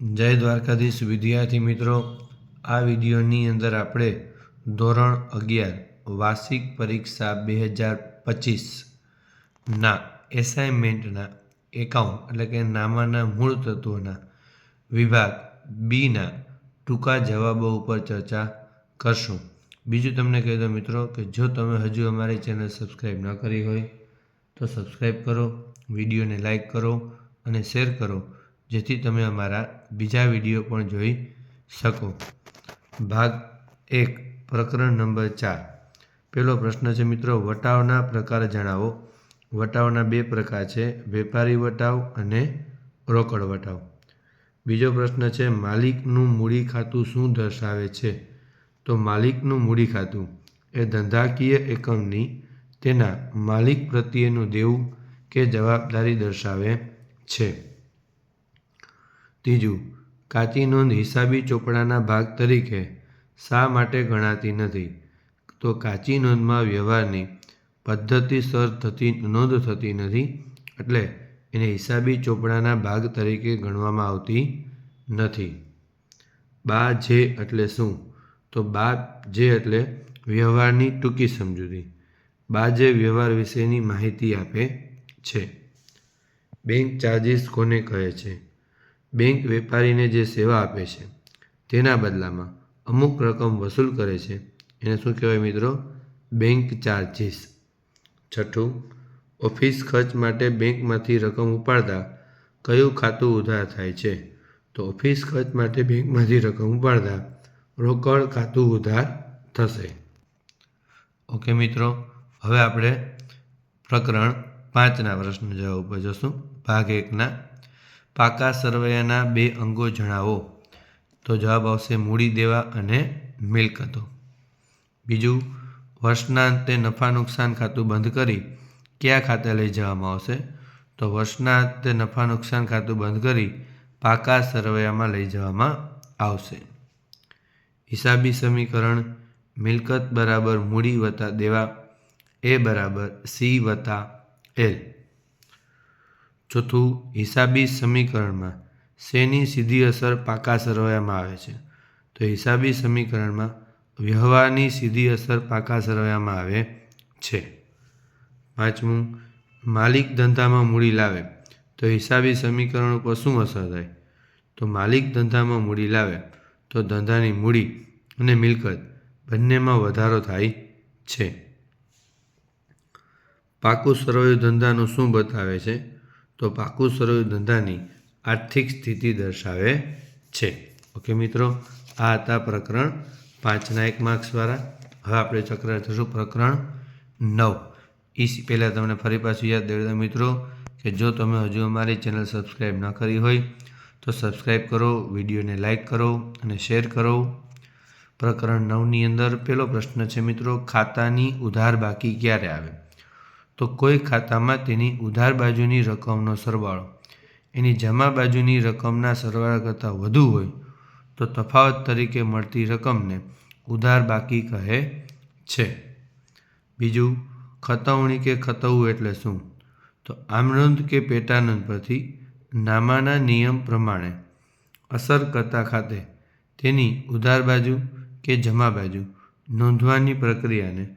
જય દ્વારકાધીશ વિદ્યાર્થી મિત્રો, આ વિડીયોની અંદર આપણે ધોરણ અગિયાર, વાર્ષિક પરીક્ષા બે હજાર પચીસના એસાઇનમેન્ટના એકાઉન્ટ, એટલે કે નામાના મૂળ તત્વોના વિભાગ બીના ટૂંકા જવાબો ઉપર ચર્ચા કરશું. બીજું તમને કહી દો મિત્રો કે જો તમે હજુ અમારી ચેનલ સબસ્ક્રાઈબ ન કરી હોય, તો સબસ્ક્રાઈબ કરો, વિડીયોને લાઈક કરો અને શેર કરો, જેથી તમે અમારા બીજા વીડિયો પણ જોઈ શકો. ભાગ એક, પ્રકરણ નંબર ચાર. પહેલો પ્રશ્ન છે, મિત્રો, વટાવના પ્રકાર જણાવો. વટાવના બે પ્રકાર છે, વેપારી વટાવ અને રોકડ વટાવ. બીજો પ્રશ્ન છે, માલિકનું મૂડી ખાતું શું દર્શાવે છે? તો માલિકનું મૂડી ખાતું એ ધંધાકીય એકમની, તેના માલિક પ્રત્યેનું દેવું કે જવાબદારી દર્શાવે છે. ત્રીજું, કાચી નોંધ હિસાબી ચોપડાના ભાગ તરીકે શા માટે ગણાતી નથી? તો કાચી નોંધમાં વ્યવહારની પદ્ધતિસર થતી, નોંધ થતી નથી, એટલે એને હિસાબી ચોપડાના ભાગ તરીકે ગણવામાં આવતી નથી. બા જે એટલે શું? તો બા જે એટલે વ્યવહારની ટૂંકી સમજૂતી. બા જે વ્યવહાર વિશેની માહિતી આપે છે. બેંક ચાર્જિસ કોને કહે છે? બેંક વેપારીને જે સેવા આપે છે, તેના બદલામાં અમુક રકમ વસૂલ કરે છે. એને શું કહેવાય મિત્રો? Bank charges. છઠ્ઠું, ઓફિસ ખર્ચ માટે બેંકમાંથી રકમ ઉપાડતા કયું ખાતું ઉધાર થાય છે? તો ઓફિસ ખર્ચ માટે બેંકમાંથી રકમ ઉપાડતા રોકડ ખાતું ઉધાર થશે. ઓકે મિત્રો, હવે આપણે પ્રકરણ પાંચના પ્રશ્ન જવાબ ઉપર જશું. ભાગ એકના પાકા સરવૈયાના બે અંગો જણાવો. તો જવાબ આવશે મૂડી દેવા અને મિલકતો. બીજું, વર્ષના અંતે નફા નુકસાન ખાતું બંધ કરી કયા ખાતે લઈ જવામાં આવશે? તો વર્ષના અંતે નફા નુકસાન ખાતું બંધ કરી પાકા સરવૈયામાં લઈ જવામાં આવશે. હિસાબી સમીકરણ મિલકત બરાબર મૂડી વત્તા દેવા, એ બરાબર સી વત્તા એલ. ચોથું હિસાબી સમીકરણમાં શેની સીધી અસર પાકા સરવામાં આવે છે? તો હિસાબી સમીકરણમાં વ્યવહારની સીધી અસર પાકા સરવામાં આવે છે. પાંચમું, માલિક ધંધામાં મૂડી લાવે. તો હિસાબી સમીકરણ ઉપર શું અસર થાય? તો માલિક ધંધામાં મૂડી લાવે તો ધંધાની મૂડી અને મિલકત બંનેમાં વધારો થાય છે. પાકું સરવાયું ધંધાનું શું બતાવે છે? તો પાકું સરવૈયું ધંધાની આર્થિક સ્થિતિ દર્શાવે છે. ઓકે મિત્રો, આ હતા પ્રકરણ પાંચના એક માર્ક્સવાળા હવે આપણે ચક્ર થશું પ્રકરણ નવ. એ પહેલાં તમને ફરી પાછું યાદ દેતા મિત્રો, કે જો તમે હજુ અમારી ચેનલ સબસ્ક્રાઈબ ન કરી હોય, તો સબસ્ક્રાઈબ કરો, વિડીયોને લાઇક કરો અને શેર કરો. પ્રકરણ નવની અંદર પહેલો પ્રશ્ન છે મિત્રો, ખાતાની ઉધાર બાકી ક્યારે આવે? તો કોઈ ખાતામાં તેની ઉધાર બાજુની રકમનો સરવાળો. એની જમા બાજુની રકમના સરવાળા કરતાં વધુ હોય, તો તફાવત તરીકે મળતી રકમને ઉધાર બાકી કહે છે. બીજું, ખતવણી કે ખતવવું એટલે શું? તો આમનોંધ કે પેટાનોંધ પરથી નામાના નિયમ પ્રમાણે અસર કરતા ખાતે તેની ઉધાર બાજુ કે જમા બાજુ નોંધવાની પ્રક્રિયાને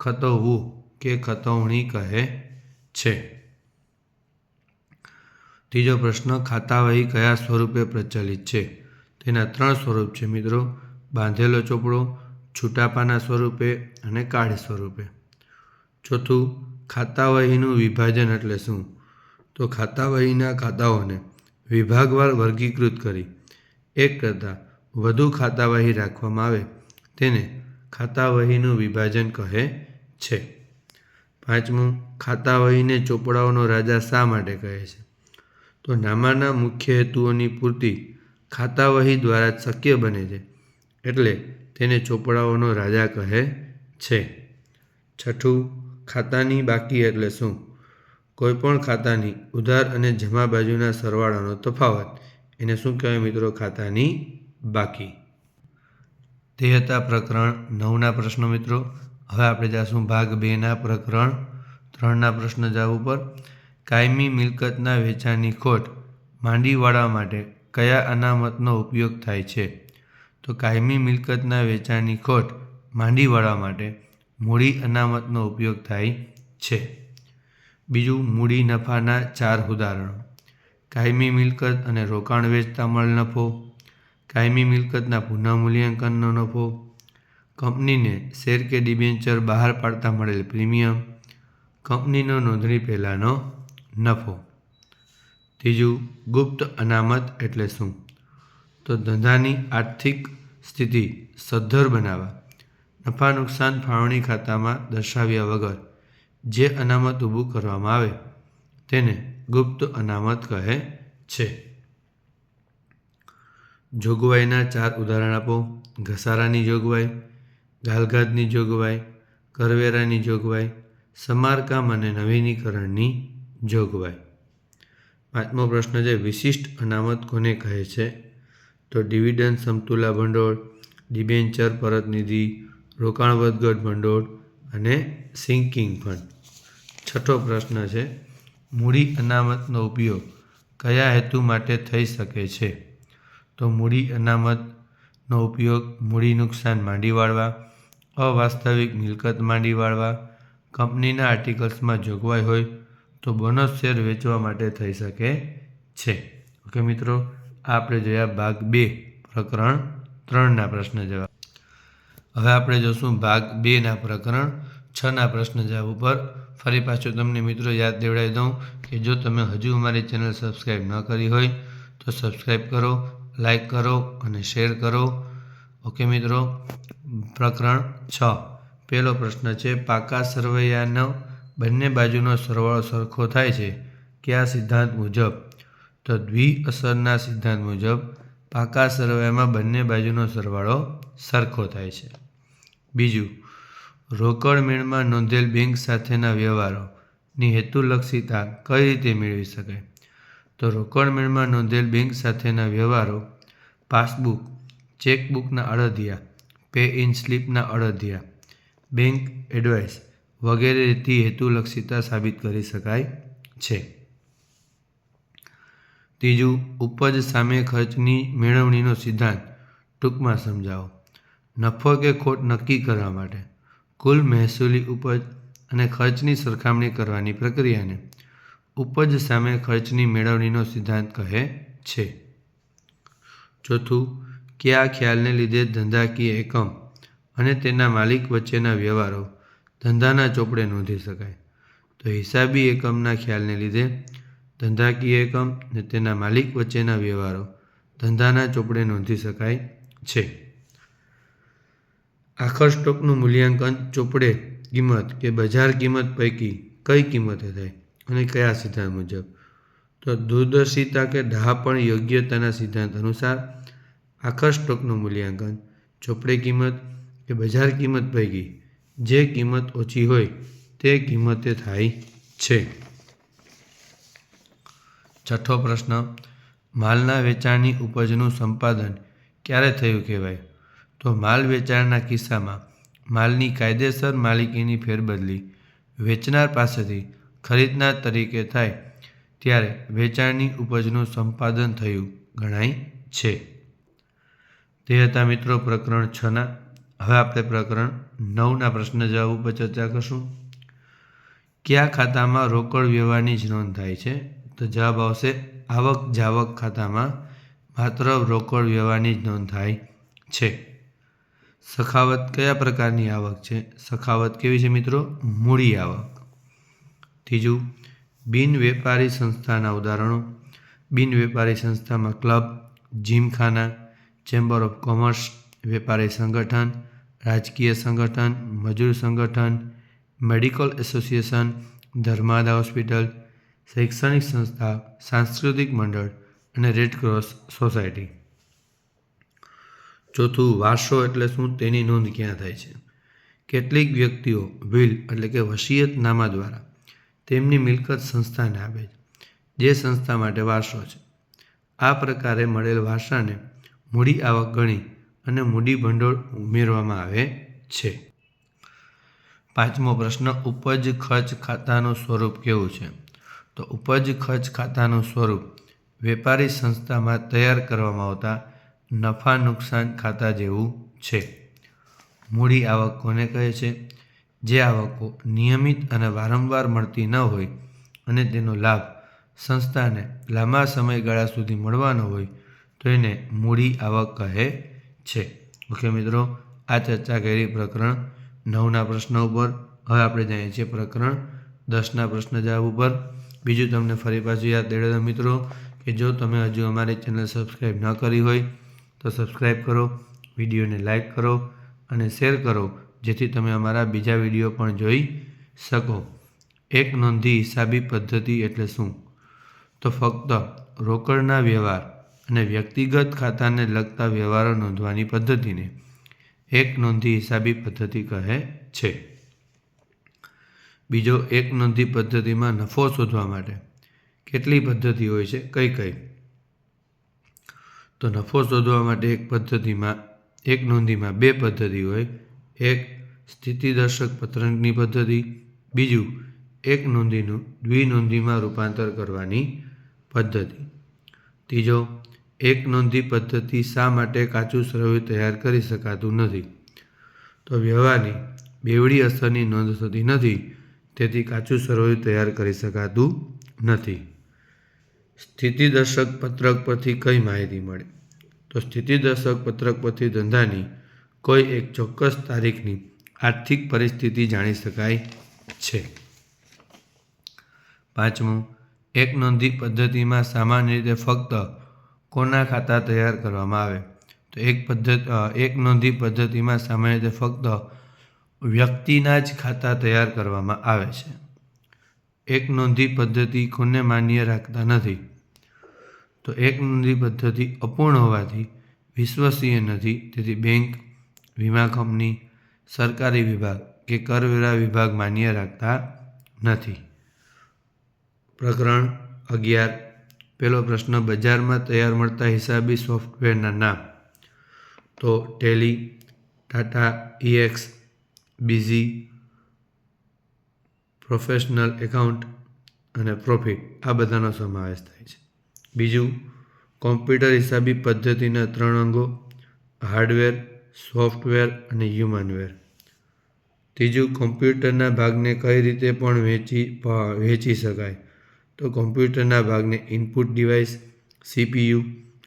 ખતવવું કે ખતવણી કહે છે. ત્રીજો પ્રશ્ન, ખાતાવહી કયા સ્વરૂપે પ્રચલિત છે? તેના ત્રણ સ્વરૂપ છે મિત્રો. બાંધેલો ચોપડો, છૂટાપાના સ્વરૂપે અને કાઢ સ્વરૂપે. ચોથું, ખાતાવહીનું વિભાજન એટલે શું? તો ખાતાવહીના ખાતાઓને વિભાગવાર વર્ગીકૃત કરી. એક કરતાં વધુ ખાતાવહી રાખવામાં આવે, તેને ખાતાવહીનું વિભાજન કહે છે. પાંચમું ખાતાવહીને ચોપડાઓનો રાજા શા માટે કહે છે? તો નામાના મુખ્ય હેતુઓની પૂર્તિ ખાતાવહી દ્વારા જ શક્ય બને છે. એટલે તેને ચોપડાઓનો રાજા કહે છે. છઠ્ઠું, ખાતાની બાકી એટલે શું? કોઈપણ ખાતાની ઉધાર અને જમા બાજુના સરવાળાનો તફાવત. એને શું કહેવાય મિત્રો? ખાતાની બાકી. તે હતા પ્રકરણ નવના પ્રશ્નો મિત્રો. હવે આપણે જાશું ભાગ બેના પ્રકરણ ત્રણના પ્રશ્ન જવાબ ઉપર. કાયમી મિલકતના વેચાણની ખોટ માંડીવાળા માટે કયા અનામતનો ઉપયોગ થાય છે? તો કાયમી મિલકતના વેચાણની ખોટ માંડીવાળા માટે મૂડી અનામતનો ઉપયોગ થાય છે. બીજું, મૂડી નફાના ચાર ઉદાહરણો. કાયમી મિલકત અને રોકાણ વેચતા મળ નફો. કાયમી મિલકતના પુનઃમૂલ્યાંકનનો નફો. કંપનીને શેર કે ડિબેન્ચર બહાર પાડતા મળેલ પ્રીમિયમ કંપનીનો નોંધણી પહેલાંનો નફો. ત્રીજું, ગુપ્ત અનામત એટલે શું? તો ધંધાની આર્થિક સ્થિતિ સદ્ધર બનાવવા. નફા નુકસાન ફાળવણી ખાતામાં દર્શાવ્યા વગર જે અનામત ઊભું કરવામાં આવે, તેને ગુપ્ત અનામત કહે છે. જોગવાઈના ચાર ઉદાહરણ આપો. ઘસારાની જોગવાઈ ગાલઘાતની જોગવાઈ, કરવેરાની જોગવાઈ, સમારકામ અને નવીનીકરણની જોગવાઈ. પાંચમો પ્રશ્ન છે, વિશિષ્ટ અનામત કોને કહે છે? તો ડિવિડન્ડ સમતુલા ભંડોળ, ડિબેન્ચર પરત નિધિ, રોકાણ વધઘટ ભંડોળ અને સિંકિંગ ફંડ. છઠ્ઠો પ્રશ્ન છે, મૂડી અનામતનો ઉપયોગ કયા હેતુ માટે થઈ શકે છે? તો મૂડી અનામતનો ઉપયોગ મૂડી નુકસાન માંડી વાળવા અવાસ્તવિક મિલકત માંડી વાળવા કંપનીના આર્ટિકલ્સમાં જોગવાઈ હોય તો બોનસ શેર વેચવા માટે થઈ શકે છે. ઓકે મિત્રો આ આપણે જોયા ભાગ બે પ્રકરણ ત્રણના પ્રશ્ન જવાબ. હવે આપણે જોશું ભાગ બેના પ્રકરણ છના પ્રશ્ન જવાબ ઉપર. ફરી પાછું તમને મિત્રો યાદ દેવડાવી દઉં કે જો તમે હજુ અમારી ચેનલ સબસ્ક્રાઈબ ન કરી હોય તો સબસ્ક્રાઈબ કરો લાઈક કરો અને શેર કરો. ઓકે મિત્રો પ્રકરણ છ. પહેલો પ્રશ્ન છે, પાકા સરવૈયાનો બંને બાજુનો સરવાળો સરખો થાય છે. કયા સિદ્ધાંત મુજબ? તો દ્વિઅસરના સિદ્ધાંત મુજબ પાકા સરવૈયામાં બંને બાજુનો સરવાળો સરખો થાય છે. બીજું, રોકડ મેળમાં નોંધેલ બેંક સાથેના વ્યવહારોની હેતુલક્ષીતા કઈ રીતે મેળવી શકાય? તો રોકડ મેળમાં નોંધેલ બેંક સાથેના વ્યવહારો, પાસબુક, ચેકબુકના અડદિયા પે ઇન સ્લીપના અડધિયા. બેંક એડવાઇસ વગેરેથી હેતુલક્ષીતા સાબિત કરી શકાય છે. ત્રીજું, ઉપજ સામે ખર્ચની મેળવણીનો સિદ્ધાંત ટૂંકમાં સમજાવો. નફો કે ખોટ નક્કી કરવા માટે કુલ મહેસૂલી ઉપજ અને ખર્ચની સરખામણી કરવાની પ્રક્રિયાને ઉપજ સામે ખર્ચની મેળવણીનો સિદ્ધાંત કહે છે. ચોથું કે આ ખ્યાલને લીધે ધંધાકીય એકમ અને તેના માલિક વચ્ચેના વ્યવહારો ધંધાના ચોપડે નોંધી શકાય. તો હિસાબી એકમના ખ્યાલને લીધે ધંધાકીય એકમ અને તેના માલિક વચ્ચેના વ્યવહારો ધંધાના ચોપડે નોંધી શકાય છે. આખર સ્ટોકનું મૂલ્યાંકન ચોપડે કિંમત કે બજાર કિંમત પૈકી કઈ કિંમતે થાય અને કયા સિદ્ધાંત મુજબ? તો દૂરદર્શિતા કે ડહાપણ યોગ્યતાના સિદ્ધાંત અનુસાર આખર સ્ટોકનું મૂલ્યાંકન. ચોપડે કિંમત કે બજાર કિંમત પૈકી જે કિંમત ઓછી હોય તે કિંમતે થાય છે. છઠ્ઠો પ્રશ્ન, માલના વેચાણની ઉપજનું સંપાદન ક્યારે થયું કહેવાય? તો માલ વેચાણના કિસ્સામાં માલની કાયદેસર માલિકીની ફેરબદલી વેચનાર પાસેથી ખરીદનાર તરીકે થાય, ત્યારે વેચાણની ઉપજનું સંપાદન થયું ગણાય છે. તે હતા મિત્રો, પ્રકરણ છના. હવે આપણે પ્રકરણ નવના પ્રશ્ન જવાબ ઉપર ચર્ચા કરશું. કયા ખાતામાં રોકડ વ્યવહારની જ નોંધ થાય છે? તો જવાબ આવશે આવક જાવક ખાતામાં માત્ર રોકડ વ્યવહારની જ નોંધ થાય છે. સખાવત કયા પ્રકારની આવક છે? સખાવત કેવી છે મિત્રો? મૂડી આવક. ત્રીજું, બિન વેપારી સંસ્થાના ઉદાહરણો. બિન વેપારી સંસ્થામાં club, gymkhana chamber of commerce વેપારી સંગઠન રાજકીય સંગઠન મજૂર સંગઠન મેડિકલ એસોસિએશન ધર્માદા હોસ્પિટલ શૈક્ષણિક સંસ્થા સાંસ્કૃતિક મંડળ અને રેડક્રોસ સોસાયટી ચોથું, વારસો એટલે શું તેની નોંધ ક્યાં થાય છે? કેટલીક વ્યક્તિઓ વિલ એટલે કે વસિયતનામા દ્વારા તેમની મિલકત સંસ્થાને આપે છે, જે સંસ્થા માટે વારસો છે. આ પ્રકારે મળેલ વારસાને મૂડી આવક ગણી અને મૂડી ભંડોળ ઉમેરવામાં આવે છે. પાંચમો પ્રશ્ન, ઉપજ ખર્ચ ખાતાનું સ્વરૂપ કેવું છે? તો ઉપજ ખર્ચ ખાતાનું સ્વરૂપ વેપારી સંસ્થામાં તૈયાર કરવામાં આવતા નફા નુકસાન ખાતા જેવું છે. મૂડી આવક કોને કહે છે? જે આવકો નિયમિત અને વારંવાર મળતી ન હોય અને તેનો લાભ સંસ્થાને લાંબા સમયગાળા સુધી મળવાનો હોય તો એને મૂડી આવક કહે છે. ઓકે મિત્રો, આ ચર્ચા કરી પ્રકરણ નવના પ્રશ્ન ઉપર. હવે આપણે જાણીએ છીએ પ્રકરણ દસના પ્રશ્ન જવાબ ઉપર. બીજું તમને ફરી પાછું યાદ દેડેલો મિત્રો, કે જો તમે હજુ અમારી ચેનલ સબસ્ક્રાઈબ ન કરી હોય, તો સબસ્ક્રાઈબ કરો, વિડીયોને લાઈક કરો અને શેર કરો, જેથી તમે અમારા બીજા વીડિયો પણ જોઈ શકો. એક નોંધી હિસાબી પદ્ધતિ એટલે શું? તો ફક્ત રોકડના વ્યવહાર. અને વ્યક્તિગત ખાતાને લગતા વ્યવહારો નોંધવાની પદ્ધતિને એક નોંધી હિસાબી પદ્ધતિ કહે છે. બીજો એક નોંધી પદ્ધતિમાં નફો શોધવા માટે કેટલી પદ્ધતિ હોય છે? કઈ કઈ? તો નફો શોધવા માટે એક પદ્ધતિમાં, એક નોંધીમાં બે પદ્ધતિ હોય. એક સ્થિતિદર્શક પત્રકની પદ્ધતિ, બીજું એક નોંધીનું દ્વિનોંધીમાં રૂપાંતર કરવાની પદ્ધતિ. ત્રીજો એક નોંધી પદ્ધતિ શા માટે કાચું સરવૈયું તૈયાર કરી શકાતું નથી? તો વ્યવહારની બેવડી અસરની નોંધ થતી નથી, તેથી કાચું સરવૈયું તૈયાર કરી શકાતું નથી. સ્થિતિદર્શક પત્રક પરથી કઈ માહિતી મળે? તો સ્થિતિદર્શક પત્રક પરથી ધંધાની કોઈ એક ચોક્કસ તારીખની આર્થિક પરિસ્થિતિ જાણી શકાય છે. પાંચમું, એક નોંધી પદ્ધતિમાં સામાન્ય રીતે ફક્ત કોના ખાતા તૈયાર કરવામાં આવે? તો એક પદ્ધતિ એક નોંધી પદ્ધતિમાં સામાન્ય રીતે ફક્ત વ્યક્તિના જ ખાતા તૈયાર કરવામાં આવે છે. એક નોંધી પદ્ધતિ કોને માન્ય રાખતા નથી? તો એક નોંધી પદ્ધતિ અપૂર્ણ હોવાથી વિશ્વસનીય નથી. તેથી બેંક, વીમા કંપની, સરકારી વિભાગ કે કરવેરા વિભાગ માન્ય રાખતા નથી. પ્રકરણ અગિયાર પહેલો પ્રશ્ન, બજારમાં તૈયાર મળતા હિસાબી સોફ્ટવેરના નામ. તો Tally, Tata, EX, Busy, professional account અને પ્રોફિટ, આ બધાનો સમાવેશ થાય છે. બીજું, કોમ્પ્યુટર હિસાબી પદ્ધતિના ત્રણ અંગો, હાર્ડવેર, સોફ્ટવેર અને હ્યુમનવેર. ત્રીજું, કોમ્પ્યુટરના ભાગને કઈ રીતે પણ વેચી વેચી શકાય? તો કોમ્પ્યુટરના ભાગને ઇનપુટ ડિવાઇસ, સીપીયુ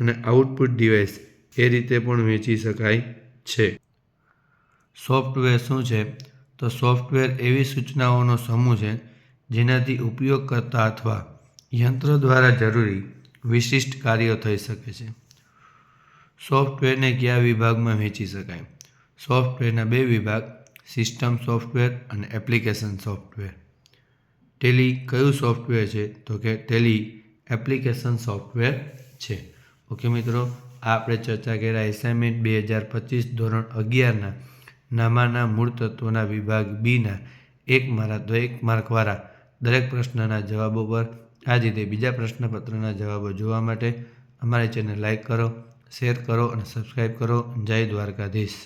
અને આઉટપુટ ડિવાઇસ એ રીતે પણ વેચી શકાય છે. સોફ્ટવેર શું છે? તો સોફ્ટવેર એવી સૂચનાઓનો સમૂહ છે જેનાથી ઉપયોગકર્તા અથવા યંત્ર દ્વારા જરૂરી વિશિષ્ટ કાર્યો થઈ શકે છે. સોફ્ટવેરને કયા વિભાગમાં વેચી શકાય? સોફ્ટવેરના બે વિભાગ, સિસ્ટમ સોફ્ટવેર અને એપ્લિકેશન સોફ્ટવેર. ટેલી કયું સોફ્ટવેર છે? તો કે ટેલી એપ્લિકેશન સોફ્ટવેર છે. ઓકે મિત્રો આપણે ચર્ચા કર્યા એસાઇનમેન્ટ બે હજાર પચીસ ધોરણ અગિયારના નામાના મૂળ તત્વોના વિભાગ બીના, એક મારા તો એક માર્કવાળા દરેક પ્રશ્નના જવાબો પર આ જ રીતે બીજા પ્રશ્નપત્રના જવાબો જોવા માટે અમારી ચેનલ લાઇક કરો શેર કરો અને સબસ્ક્રાઈબ કરો. જય દ્વારકાધીશ.